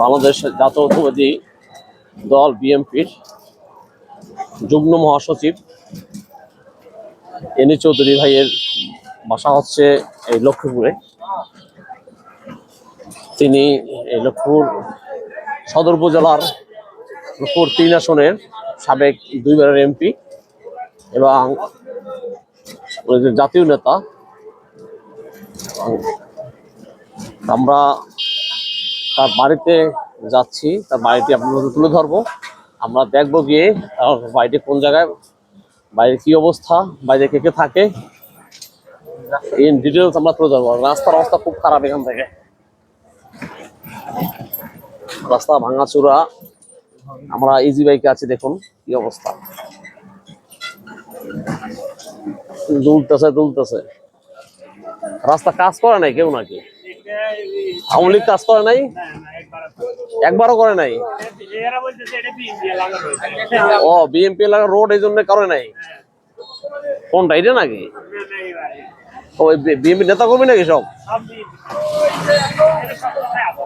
বাংলাদেশ জাতীয়তাবাদী দল বিএনপির যুগ্ম মহাসচিব এনি চৌধুরী ভাইয়ের বাসা হচ্ছে এই লক্ষ্মীপুরে। তিনি এই লক্ষ্মীপুর সদর উপজেলার লক্ষ্মীপুর তিন আসনের সাবেক দুইবারের এমপি এবং জাতীয় নেতা। আমরা তার বাড়িতে যাচ্ছি, তার বাড়িটি আপনাদের তুলে ধরবো। আমরা দেখব গিয়ে তার বাড়িটি কোন জায়গায়, বাইরে কি অবস্থা, বাইরে কে কে থাকে। ইন ডিটেলস আমরা তুলে ধরবো। রাস্তার অবস্থা খুব খারাপ এখান থেকে। রাস্তা ভাঙাচুরা। আমরা ইজি বাইকে আছি, দেখুন কি অবস্থা। দুলতেছে দুলতেছে। রাস্তা কাজ করে নাই কেউ নাকি? আওয়ামী কাজ করে নাই? একবারও করে নাই? ও বিএনপি এলাকার রোড এই জন্য করে নাই? কোনটা, এটা নাকি? ও বিএনপি নেতা করবি নাকি সব?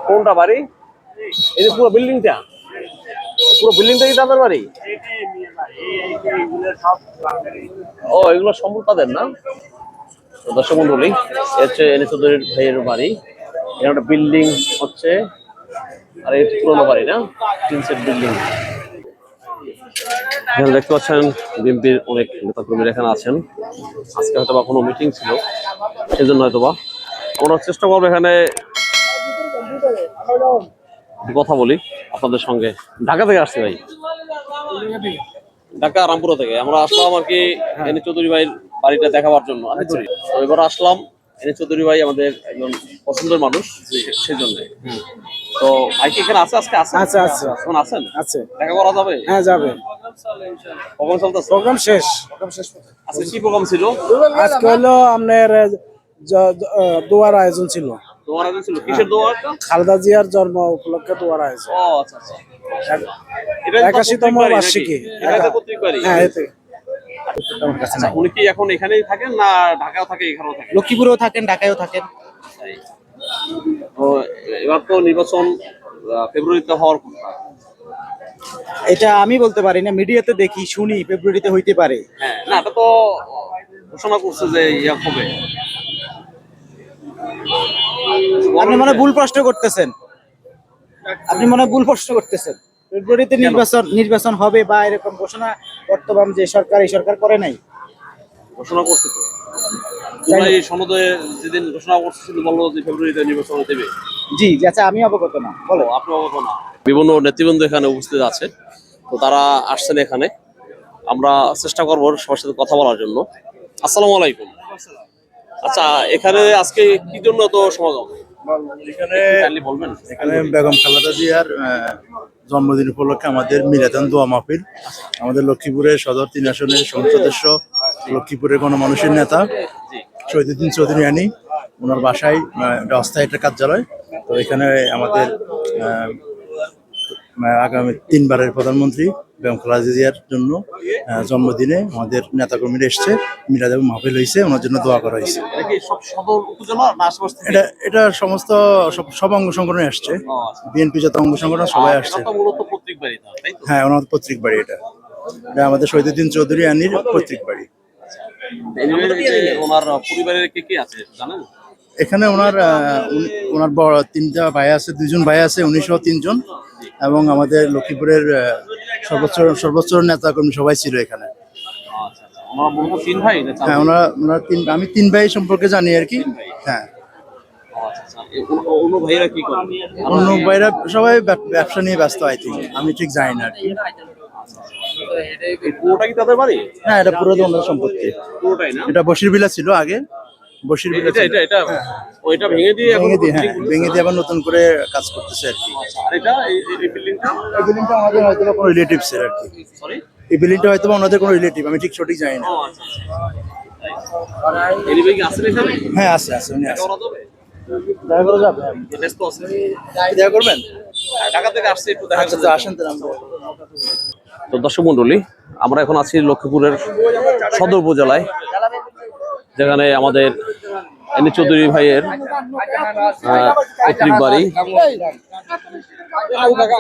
কোনটা বাড়ি? এই যে পুরো বিল্ডিংটা পুরো বিল্ডিংটা কি তাদের বাড়ি? ও, এগুলো সম্পূর্ণ তাদের না? দর্শক মন্ডলী হচ্ছে এনে ভাইয়ের বাড়ি। এখানে একটা বিল্ডিং হচ্ছে। আর এই হচ্ছে পুরোনো বাড়ি না? তিন সেট বিল্ডিং এখানে দেখতে পাচ্ছেন বিএনপির অনেক নেতাকর্মীরা এখানে আছেন। আজকে হয়তো বা কোনো মিটিং ছিল। সেই জন্য হয়তো বা আমরা চেষ্টা করব এখানে কথা বলি আপনাদের সঙ্গে। ঢাকা থেকে আসছি ভাই। ঢাকা রামপুরা থেকে। আমরা আসলাম আর কি চৌধুরী ভাইয়ের বাড়িটা দেখাবার জন্য। তো এবার আসলাম এনে চৌধুরী ভাই আমাদের একজন পছন্দের মানুষ সে- সেই জন্য তো ভাই কি এখানে আছে আজকে? আছে? আছে, আছে। এখন আছেন? আছে। দেখা করা যাবে? হ্যাঁ যাবে। চলতেছে? প্রোগ্রাম শেষ। প্রোগ্রাম শেষ আজকে কি প্রোগ্রাম ছিল? আজকে হলো আপনার দোয়ার আয়োজন ছিল। তোমার আগে ছিল। কিসের দোয়ারটা খালেদা জিয়ার জন্ম উপলক্ষে দোয়ার আয়োজন। ও আচ্ছা আচ্ছা। একাশিতম? বার্ষিকী। হ্যাঁ এতে আমার কাছে আচ্ছা, নাই। উনি কি এখন এখানেই থাকেন না ঢাকাও থাকে এখানেও থাকে লক্ষ্মীপুরেও থাকেন ঢাকায়ও থাকেন। তো এবার তো নির্বাচন ফেব্রুয়ারিতে হওয়ার কথা। এটা আমি বলতে পারি না মিডিয়াতে দেখি শুনি ফেব্রুয়ারিতে হইতে পারে। হ্যাঁ না এটা তো ঘোষণা করছে যে ইয়া হবে। আপনি মনে ভুল প্রশ্ন করতেছেন। আপনি মনে হয় ভুল প্রশ্ন করতেছেন। ফেব্রুয়ারিতে নির্বাচন নির্বাচন হবে বা এরকম ঘোষণা বর্তমান যে সরকার এই সরকার করে নাই? ঘোষণা করছে তো। এই সনদে যেদিন ঘোষণা করছিল বলল যে ফেব্রুয়ারিতে নির্বাচন দেবে। জি আচ্ছা আমি অবগত না। বলো। আপনি অবগত না। বিভিন্ন নেতৃবৃন্দ এখানে উপস্থিত আছে। তো তারা আসছেন এখানে। আমরা চেষ্টা করব সবার সাথে কথা বলার জন্য। আসসালামু আলাইকুম। আচ্ছা এখানে আজকে কি জন্য তো সমাগম? এখানে বলবেন। এখানে বেগম খালেদা জিয়ার জন্মদিন উপলক্ষে আমাদের মিলাদান দোয়া মাহফিল। আমাদের লক্ষ্মীপুরের সদর তিন আসনের সংসদ সদস্য, লক্ষ্মীপুরের মানুষের নেতা শহীদুদ্দিন চৌধুরী আনি। ওনার বাসায় অস্থায়ী একটা কার্যালয়। তো এখানে আমাদের আগামী তিনবারের প্রধানমন্ত্রী বেগম খালেদা জিয়ার জন্য জন্মদিনে আমাদের নেতাকর্মীরা এসছে মিরাজ এবং মাহফিল হয়েছে ওনার জন্য দোয়া করা হয়েছে। এটা এটা সমস্ত সব সব অঙ্গ সংগঠনে আসছে। আচ্ছা। বিএনপি যত অঙ্গ সংগঠন সবাই আসছে। পত্রিক হ্যাঁ ওনার পৈতৃক বাড়ি এটা। এটা আমাদের শহীদুদ্দিন চৌধুরী আনির পৈতৃক বাড়ি। Anyway, এই যে ওনার পরিবারের কে কে আছে জানেন? এখানে ওনার ওনার বড় তিনটা ভাই আছে দুইজন ভাই আছে উনিশশো তিনজন। এবং আমাদের লক্ষ্মীপুরের সর্বোচ্চ সর্বোচ্চ নেতা কর্মী সবাই ছিল এখানে। আচ্ছা আচ্ছা। হ্যাঁ? ওনারা ওনার তিন আমি তিন ভাই সম্পর্কে জানি আর কি। হ্যাঁ। আচ্ছা অন্য- ভাইরা সবাই ব্যবসা নিয়ে ব্যস্ত আই থিঙ্ক আমি ঠিক জানি না আর কি। পুরোটা কি তাদের বাড়ি? হ্যাঁ এটা পুরো সম্পত্তি। পুরোটাই না? এটা বসির বিলা ছিল আগে। বসির বিলা এটা এটা এটা ও ভেঙে দিয়ে এখন ভেঙে দিয়ে হ্যাঁ ভেঙে দিয়ে আবার নতুন করে কাজ করতেছে আর কি। আর এটা এই বিল্ডিংটা এই বিল্ডিংটা আমাদের হয়তো কোনো রিলেটিভস এর আর কি। সরি এই বিল্ডিংটা হয়তো ওনাদের কোনো রিলেটিভ আমি ঠিক সঠিক জানি না। ও আচ্ছা আচ্ছা। হ্যাঁ আছে আছে উনি আছে দেখা করে যাবে ব্যস্ত আছে দেখা করবেন? ঢাকা থেকে আসছে একটু দেখা আচ্ছা আসেন তাহলে তো দর্শক মন্ডলী আমরা এখন আছি লক্ষ্মীপুরের সদর উপজেলায়। যেখানে আমাদের এনি চৌধুরী ভাইয়ের পৈতৃক বাড়ি।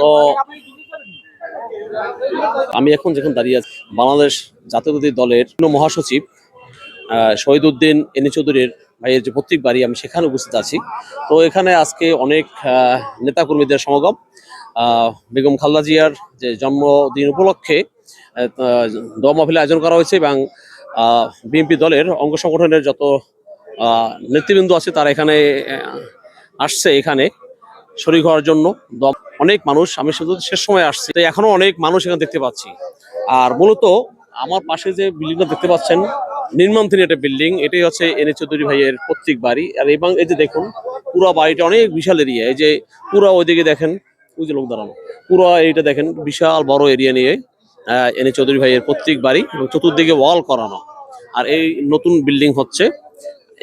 তো আমি এখন যেখানে দাঁড়িয়ে আছি, বাংলাদেশ জাতীয়তাবাদী দলের মহাসচিব শহীদ উদ্দিন এনি চৌধুরীর ভাইয়ের যে প্রত্যেক বাড়ি আমি সেখানে উপস্থিত আছি। তো এখানে আজকে অনেক নেতাকর্মীদের সমাগম। বেগম খালদা জিয়ার যে জন্মদিন উপলক্ষে দোয়া মাহফিল আয়োজন করা হয়েছে এবং বিএনপি দলের অঙ্গ সংগঠনের যত নেতৃবৃন্দ আছে তারা এখানে আসছে এখানে শরীর হওয়ার জন্য। অনেক মানুষ, আমি শুধু শেষ সময় আসছি। তো এখনও অনেক মানুষ এখানে দেখতে পাচ্ছি। আর মূলত আমার পাশে যে বিল্ডিংটা দেখতে পাচ্ছেন, নির্মাণধীন একটা বিল্ডিং এটাই হচ্ছে এন চৌধুরী ভাইয়ের প্রত্যেক বাড়ি। আর এবং এই যে দেখুন, পুরো বাড়িটা অনেক বিশাল এরিয়া এই যে পুরো ওইদিকে দেখেন, ওই যে লোক দাঁড়ানো। পুরো এইটা দেখেন, বিশাল বড় এরিয়া নিয়ে। এন চৌধুরী ভাইয়ের প্রত্যেক বাড়ি এবং চতুর্দিকে ওয়াল করানো। আর এই নতুন বিল্ডিং হচ্ছে,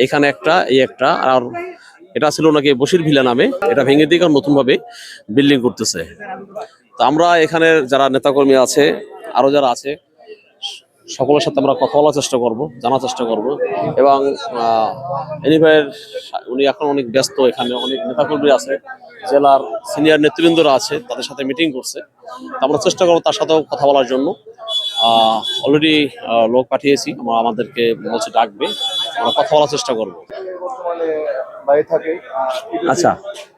এখানে একটা, এই একটা, আর এটা ছিল নাকি বসির ভিলা নামে, এটা ভেঙে দিয়ে নতুন ভাবে বিল্ডিং করতেছে। তো আমরা এখানে যারা নেতাকর্মী আছে, আরও যারা আছে, সকলের সাথে আমরা কথা বলার চেষ্টা করব, জানার চেষ্টা করব। এবং এনি ভাইয়ের উনি এখন অনেক ব্যস্ত এখানে, অনেক নেতাকর্মী আছে। জেলার সিনিয়র নেতৃবৃন্দরা আছে তাদের সাথে মিটিং করছে। আমরা চেষ্টা করব তার সাথেও কথা বলার জন্য। অলরেডি লোক পাঠিয়েছি আমরা আমাদেরকে বলছে ডাকবে আমরা কথা বলার চেষ্টা করব। বাইরে থাকে। আচ্ছা।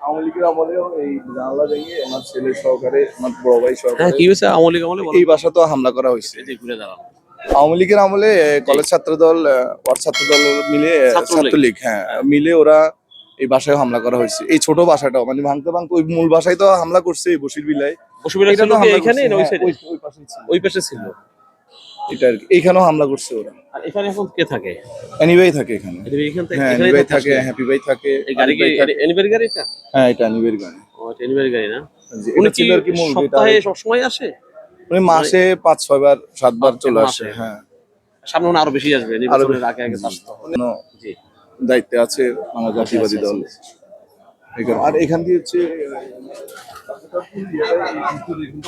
আওয়ামী লীগের আমলেও এই জানালা ভেঙে আমার ছেলে সহকারে আমার বড় ভাই হ্যাঁ সহকারে কি হয়েছে আওয়ামী লীগ আমলে। এই হামলা করা হয়েছে। এই ঘুরে দাঁড়ান। আওয়ামী লীগের আমলে কলেজ ছাত্র দল ওয়ার্ড ছাত্র দল মিলে। ছাত্রলীগ হ্যাঁ মিলে ওরা এই বাসায় হামলা করা হয়েছে। এই ছোট বাসাটাও মানে ভাঙতে ভাঙতে ওই মূল বাসায় তো হামলা করছে এই বসির বিলায় কি হামলা এখানে ওই হ্যাঁ, সাইডে ওই- পাশে ছিল? এটা আর হামলা করছে ওরা। আর এখানে এখন কে থাকে? থাকে এখানে। হ্যাঁ থাকে। হ্যাপি ভাই থাকে এই গাড়ি কি এনিবের গাড়ি এটা? হ্যাঁ এটা গাড়ি। ও এটা এনিবের গাড়ি না? উনি ছিল আর কি মূল সপ্তাহে সব সময় আসে? উনি মাসে পাঁচ ছয় বার সাতবার চলে আসে হ্যাঁ। সামনে মনে আরও বেশি আসবে নির্বাচনের আগে আগে তো আসতে হবে। জি। দায়িত্বে আছে বাংলা জাতীয়বাদী আচ্ছা, দল আর এখান দিয়ে হচ্ছে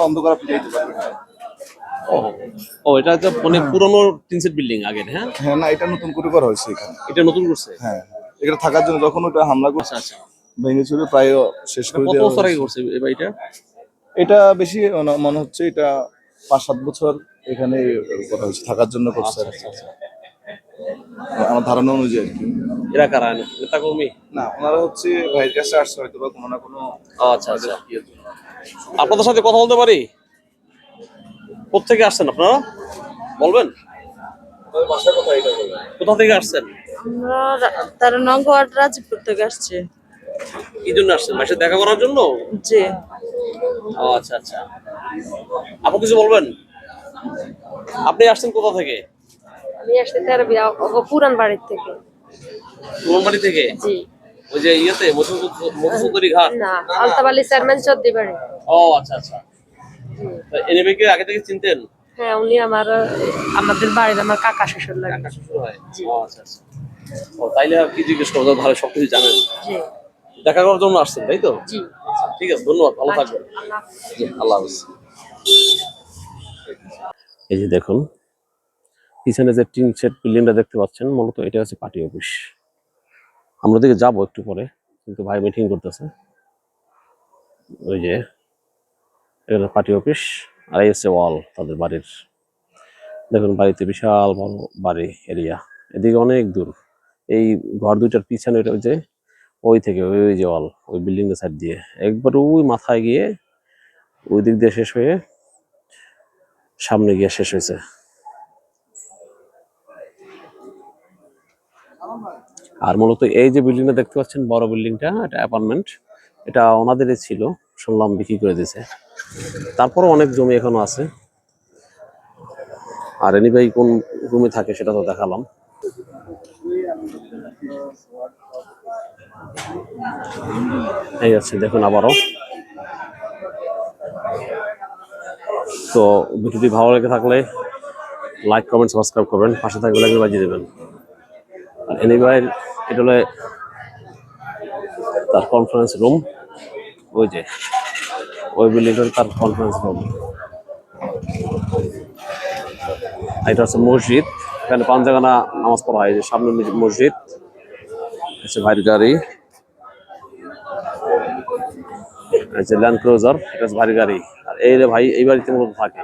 অন্ধকার আপনি যাইতে পারবেন ও ও এটা তো মানে পুরনো তিন সেট বিল্ডিং আগের হ্যাঁ? হ্যাঁ না এটা নতুন করে করা হয়েছে এখানে। এটা নতুন করছে? হ্যাঁ এখানে থাকার জন্য যখন ওটা হামলা করছে আচ্ছা আচ্ছা। ভেঙে চুরে প্রায় শেষ করে কত বছর আগে করছে এই বাড়িটা এটা বেশি মনে- মনে হচ্ছে এটা পাঁচ সাত বছর এখানে করা হয়েছে থাকার জন্য করছে। আমার ধারণা অনুযায়ী। আর কি। এরা কারা নেতা কর্মী? না ওনারা হচ্ছে ভাইয়ের কাছে আসছে হয়তো বা কোনো না কোনো আচ্ছা আচ্ছা। আপনাদের সাথে কথা বলতে পারি? কোথেকে আসছেন আপনারা? বলবেন? কথা এটা বলবেন কোথা থেকে আসছেন? আমরা তারা নগর রাজীবপুর থেকে আসছে। কি জন্য আসছেন? মাসে দেখা করার জন্য? জি। ও আচ্ছা আচ্ছা। আপনি কিছু বলবেন? আপনি আসছেন কোথা থেকে? আমি আসছি তেরো পুরান বাড়ির থেকে। বাড়ি থেকে? জি। ওই যে ইয়েতে মধুসূদরী ঘাট? না আলতাবালি চেয়ারম্যান চদ্দি বাড়ি। ও আচ্ছা আচ্ছা। আগে থেকে চিনতেন? হ্যাঁ উনি আমার আমাদের বাড়ির আমার কাকা শ্বশুর লাগে। কাকা শ্বশুর হয়? ও আচ্ছা আচ্ছা। ও তাইলে আর কি জিজ্ঞেস করব? ভালো সব কিছু জানেন। জি। দেখা করার জন্য আসছেন তাই তো? জি। আচ্ছা, ঠিক আছে ধন্যবাদ ভালো থাকবেন। জি, আল্লাহ হাফিজ। এই যে দেখুন পিছনে যে টিন সেট বিল্ডিংটা দেখতে পাচ্ছেন মূলত এটা হচ্ছে পার্টি অফিস। আমরা দিকে যাব একটু পরে, কিন্তু ভাই মিটিং করতেছে। ওই যে এখানে পার্টি অফিস, আর এই হচ্ছে ওয়াল তাদের বাড়ির। দেখুন, বাড়িতে বিশাল বড় বাড়ি এরিয়া এদিকে অনেক দূর। এই ঘর দুইটার পিছনে ওই যে, ওই থেকে ওই ওই যে ওয়াল ওই বিল্ডিং এর সাইড দিয়ে। একবার ওই মাথায় গিয়ে ওই দিক দিয়ে শেষ হয়ে সামনে গিয়ে শেষ হয়েছে। আর মূলত এই যে বিল্ডিংটা দেখতে পাচ্ছেন, বড় বিল্ডিংটা এটা অ্যাপার্টমেন্ট এটা ওনাদেরই ছিল, শুনলাম বিক্রি করে দিয়েছে তারপরে অনেক জমি এখনও আছে। আর এনি ভাই কোন রুমে থাকে সেটা তো দেখালাম। এই আছে, দেখুন আবারও। তো ভিডিওটি ভালো লেগে থাকলে লাইক কমেন্ট সাবস্ক্রাইব করবেন, পাশে থাকবে লাগবে বাজিয়ে দেবেন। আর এনিওয়াই এটা হলো তার কনফারেন্স রুম ওই যে, ওই বিল্ডিংটার তার কনফারেন্স রুম এটা হচ্ছে মসজিদ, এখানে পাঞ্জাগানা নামাজ পড়া হয় যে সামনে মসজিদ- হচ্ছে ভাইয়ের গাড়ি। যে ল্যান্ড ক্রুজার এটা হচ্ছে ভারী গাড়ি। আর এই ভাই, এই বাড়িতে মূলত থাকে।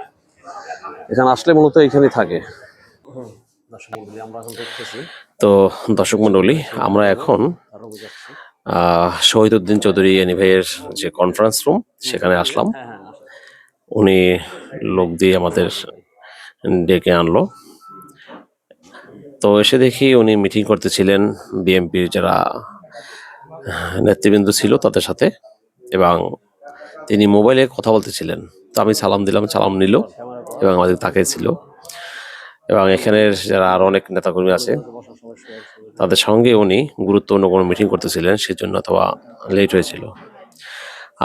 এখানে আসলে মূলত এখানেই থাকে। আমরা এখন দেখতেছি। তো দর্শক মন্ডলী আমরা এখন আহ শহীদুদ্দিন চৌধুরী এনি ভাইয়ের যে কনফারেন্স রুম সেখানে আসলাম। উনি লোক দিয়ে আমাদের ডেকে আনলো। তো এসে দেখি উনি মিটিং করতেছিলেন বিএনপির যারা নেতৃবৃন্দ ছিল তাদের সাথে, এবং তিনি মোবাইলে কথা বলতেছিলেন। তো আমি সালাম দিলাম, সালাম নিল, এবং আমাদের তাকিয়ে ছিল। এবং এখানের যারা আরও অনেক নেতাকর্মী আছে তাদের সঙ্গে উনি গুরুত্বপূর্ণ কোনো মিটিং করতেছিলেন, সেজন্য অথবা লেট হয়েছিল।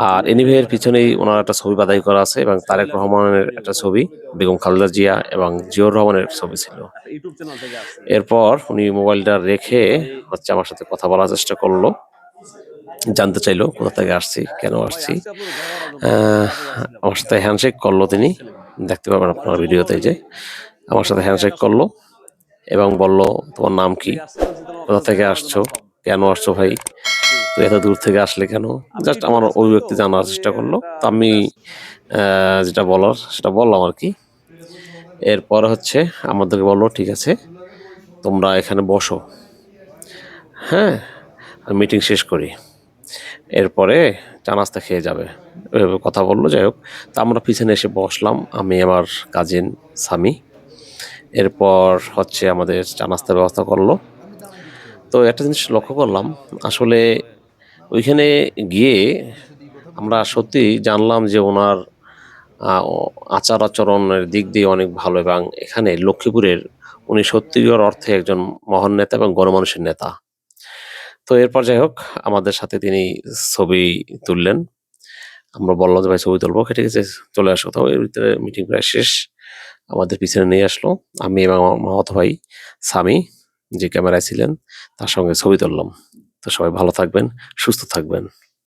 আর এনিভের পিছনেই ওনার একটা ছবি বাদাই করা আছে এবং তারেক রহমানের একটা ছবি, বেগম খালেদা জিয়া এবং জিয়র রহমানের ছবি ছিল। এরপর উনি মোবাইলটা রেখে হচ্ছে আমার সাথে কথা বলার চেষ্টা করল, জানতে চাইলো, কোথা থেকে আসছি, কেন আসছি। আমার সাথে হ্যান্ডশেক করল তিনি। দেখতে পাবেন আপনার ভিডিওতে যে, আমার সাথে হ্যান্ডশেক করল। এবং বলল, তোমার নাম কি? কোথা থেকে আসছো? কেন আসছো ভাই? তো এত দূর থেকে আসলে কেন? জাস্ট আমার অভিব্যক্তি জানার চেষ্টা করল। তো আমি যেটা বলার, সেটা বললাম আর কি। এরপর হচ্ছে আমাদেরকে বলল, ঠিক আছে, তোমরা এখানে বসো। হ্যাঁ মিটিং শেষ করি। এরপরে চা নাস্তা খেয়ে যাবে। কথা বলল, যাই হোক। তা আমরা পিছনে এসে বসলাম। আমি আমার কাজিন স্বামী এরপর হচ্ছে আমাদের চা নাস্তার ব্যবস্থা করল। তো একটা জিনিস লক্ষ্য করলাম, আসলে ওইখানে গিয়ে আমরা সত্যি জানলাম যে ওনার আচার আচরণের দিক দিয়ে অনেক ভালো এবং এখানে লক্ষ্মীপুরের উনি সত্যিকার অর্থে একজন মহান নেতা এবং গণমানুষের নেতা। তো এরপর যাই হোক, আমাদের সাথে তিনি ছবি তুললেন। আমরা বললাম যে, ভাই, ছবি তুলবো। ঠিক আছে, চলে আসো। তো এর ভিতরে মিটিং প্রায় শেষ। আমাদের পিছনে নিয়ে আসলো, আমি এবং আমার ভাই স্বামী যে ক্যামেরায় ছিলেন, তার সঙ্গে ছবি তুললাম। তো সবাই ভালো থাকবেন, সুস্থ থাকবেন।